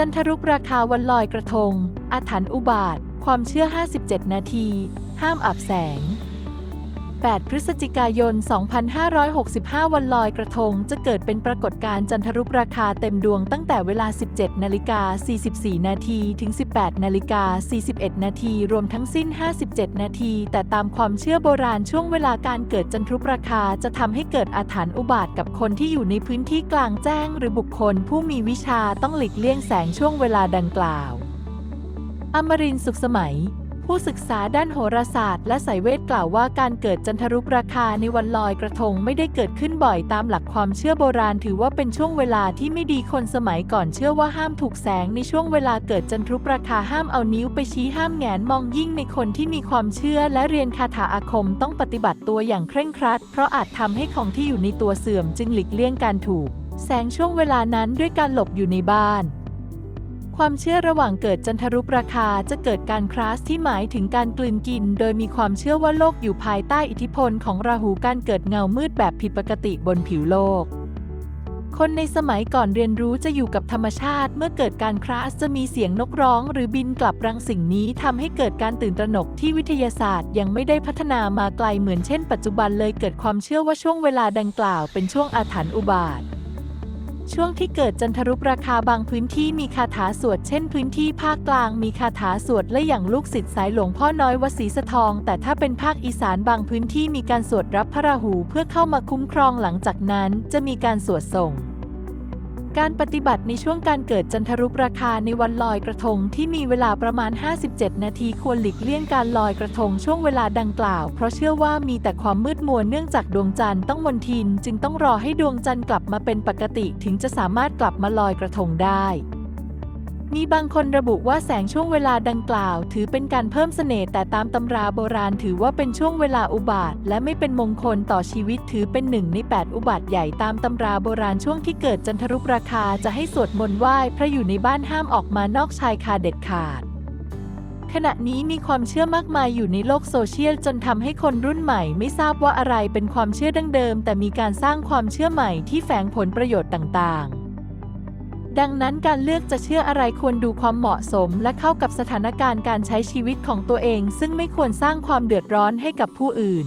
จันทรุปราคาวันลอยกระทง อาถรรพ์อุบาท ความเชื่อ 57 นาที ห้ามอับแสง 8 พฤศจิกายน 2565 วันลอยกระทง จะเกิดเป็นปรากฏการณ์จันทรุปราคาเต็มดวงตั้งแต่เวลา 17 นาฬิกา 44 นาที ถึง 18 นาฬิกา 41 นาที รวมทั้งสิ้น 57 นาที แต่ตามความเชื่อโบราณช่วงเวลาการเกิดจันทรุปราคาจะทำให้เกิดอาถรรพ์อุบาทกับคนที่อยู่ในพื้นที่กลางแจ้ง หรือบุคคลผู้มีวิชาต้องหลีกเลี่ยงแสงช่วงเวลาดังกล่าว อมรินสุขสมัย ผู้ศึกษาด้านโหราศาสตร์และสายเวทกล่าวว่าการเกิดจันทรุปราคาในวันลอยกระทงไม่ได้เกิดขึ้นบ่อยตามหลักความเชื่อโบราณถือว่าเป็นช่วงเวลาที่ไม่ดีคนสมัยก่อนเชื่อว่าห้ามถูกแสงในช่วงเวลาเกิดจันทรุปราคาห้ามเอานิ้วไปชี้ห้ามแงนมองยิ่งในคนที่มีความเชื่อและเรียนคาถาอาคมต้องปฏิบัติตัวอย่างเคร่งครัด เพราะอาจทำให้ของที่อยู่ในตัวเสื่อมจึงหลีกเลี่ยงการถูก แสงช่วงเวลานั้นด้วยการหลบอยู่ในบ้าน ความเชื่อระหว่างเกิดจันทรุปราคาจะเกิดการคลาสที่หมายถึงการกลืนกิน โดยมีความเชื่อว่าโลกอยู่ภายใต้อิทธิพลของราหูการเกิดเงามืดแบบผิดปกติบนผิวโลก คนในสมัยก่อนเรียนรู้จะอยู่กับธรรมชาติ เมื่อเกิดการคลาสจะมีเสียงนกร้อง หรือบินกลับรังสิ่งนี้ทำให้เกิดการตื่นตระหนกที่วิทยาศาสตร์ ยังไม่ได้พัฒนามาไกลเหมือนเช่น ปัจจุบันเลยเกิดความเชื่อว่าช่วงเวลาดังกล่าวเป็นช่วงอาถรรพ์อุบาท ช่วงที่เกิดจันทรุปราคาบางพื้นที่มีคาถาสวดเช่นพื้นที่ภาคกลางมีคาถาสวดและอย่างลูกศิษย์สายหลวงพ่อน้อยวดศรีสะทอง แต่ถ้าเป็นภาคอีสานบางพื้นที่มีการสวดรับพระราหูเพื่อเข้ามาคุ้มครองหลังจากนั้นจะมีการสวดส่ง การปฏิบัติในช่วงการเกิดจันทรุปราคาในวันลอยกระทงที่มีเวลาประมาณ 57 นาทีควรหลีกเลี่ยงการลอยกระทงช่วงเวลาดังกล่าว เพราะเชื่อว่ามีแต่ความมืดมัวเนื่องจากดวงจันทร์ต้องวนทิน จึงต้องรอให้ดวงจันทร์กลับมาเป็นปกติถึงจะสามารถกลับมาลอยกระทงได้ มีบางคนระบุว่าแสงช่วงเวลาดังกล่าว ถือเป็นการเพิ่มเสน่ห์แต่ตามตำราโบราณถือว่าเป็นช่วงเวลาอุบาท และไม่เป็นมงคลต่อชีวิตถือเป็นหนึ่งใน 8 อุบัติใหญ่ตามตำราโบราณช่วงที่เกิดจันทรุปราคาจะให้สวดมนต์ไหว้พระอยู่ในบ้านห้ามออกมานอกชายคาเด็ดขาดขณะนี้มีความเชื่อมากมายอยู่ในโลกโซเชียลจนทำให้คนรุ่นใหม่ไม่ทราบว่าอะไรเป็นความเชื่อดั้งเดิม แต่มีการสร้างความเชื่อใหม่ที่แฝงผลประโยชน์ต่างๆ ดังนั้นการเลือกจะเชื่ออะไรควรดูความเหมาะสม และเข้ากับสถานการณ์การใช้ชีวิตของตัวเอง ซึ่งไม่ควรสร้างความเดือดร้อนให้กับผู้อื่น